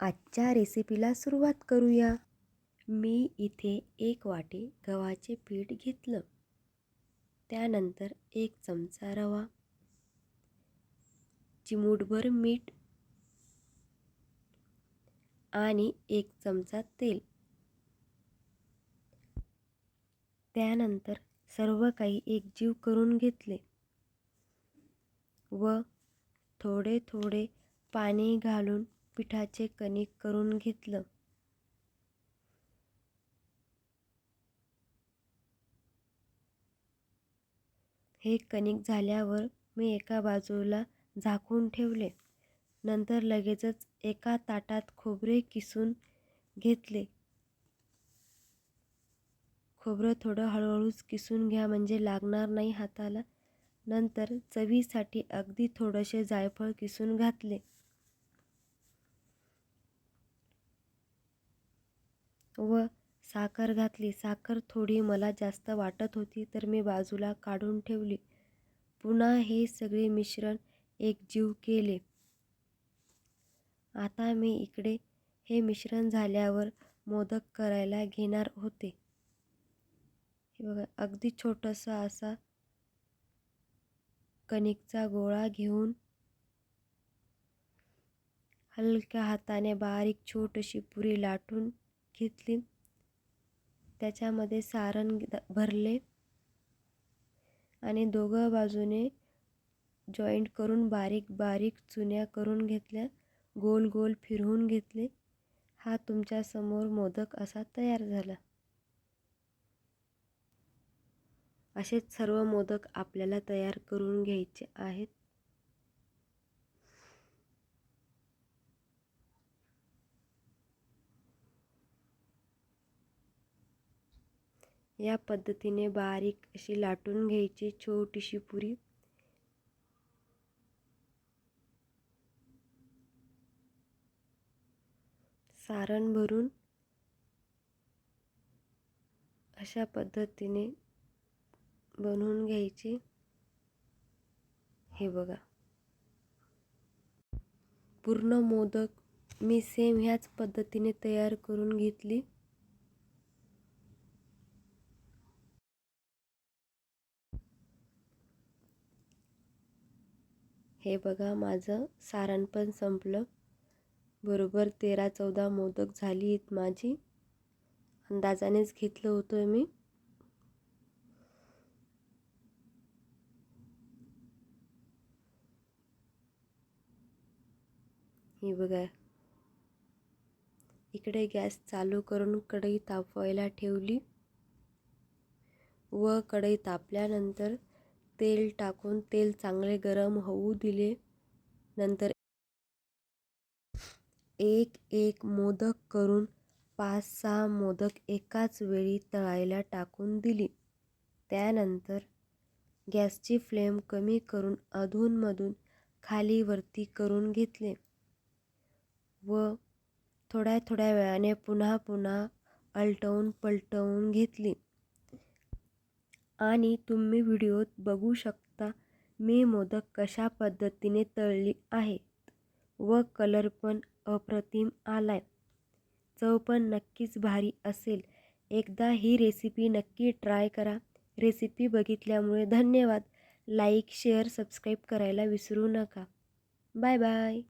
आजच्या रेसिपीला सुरुवात करूया. मी इथे एक वाटी गव्हाचे पीठ घेतलं. त्यानंतर एक चमचा रवा. चिमूटभर मीठ. आणि एक चमचा तेल. त्यानंतर सर्व काही एकजीव करून घेतले. व थोडे थोडे पाणी घालून पिठाचे कणिक करून घेतलं. हे कणिक झाल्यावर मी एका बाजूला झाकून ठेवले. नंतर लगेचच एका ताटात खोबरे किसून घेतले. खोबरं थोडं हळूहळूच किसून घ्या म्हणजे लागणार नाही हाताला. नंतर चवीसाठी अगदी थोडंसे जायफळ किसून घातले. व साखर घातली. साखर थोडी मला जास्त वाटत होती तर मी बाजूला काढून ठेवली. पुन्हा हे सगळे मिश्रण एकजीव केले. आता मी इकडे हे मिश्रण झाल्यावर मोदक करायला घेणार होते. हे बघा अगदी छोटंसं असा कणिकचा गोळा घेऊन हलक्या हाताने बारीक छोटीशी पुरी लाटून घेतली. त्याच्यामध्ये सारण भरले. आणि दोघं बाजूने जॉईंट करून बारीक बारीक चुन्या करून घेतल्या. गोल गोल फिरवून घेतले. हा तुमच्यासमोर मोदक असा तयार झाला. असेच सर्व मोदक आपल्याला तयार करून घ्यायचे आहेत. या पद्धतीने बारीक अशी लाटून घ्यायची छोटीशी पुरी. सारण भरून अशा पद्धतीने बनवून घ्यायची. हे बघा. पूर्ण मोदक मी सेम ह्याच पद्धतीने तयार करून घेतली. हे बघा माझं सारण पण संपलं. बरोबर तेरा चौदा मोदक झाली आहेत माझी. अंदाजानेच घेतलं होतं मी. हे बघा. इकडे गॅस चालू करून कढई तापवायला ठेवली. व कढई तापल्यानंतर तेल टाकून तेल चांगले गरम होऊ दिले. नंतर एक एक मोदक करून पाच सहा मोदक एकाच वेळी तळायला टाकून दिली. त्यानंतर गॅसची फ्लेम कमी करून अधूनमधून खाली वरती करून घेतले व थोड्या थोड्या वेळाने पुन्हा पुन्हा अलटवून पलटवून घेतली. आणि तुम्ही व्हिडिओत बघू शकता. मी मोदक कशा पद्धतीने तळली आहेत व कलर पण अप्रतिम आलाय. चव पण नक्कीच भारी असेल. एकदा ही रेसिपी नक्की ट्राय करा. रेसिपी बघितल्यामुळे धन्यवाद. लाईक शेअर सबस्क्राईब करायला विसरू नका. Bye bye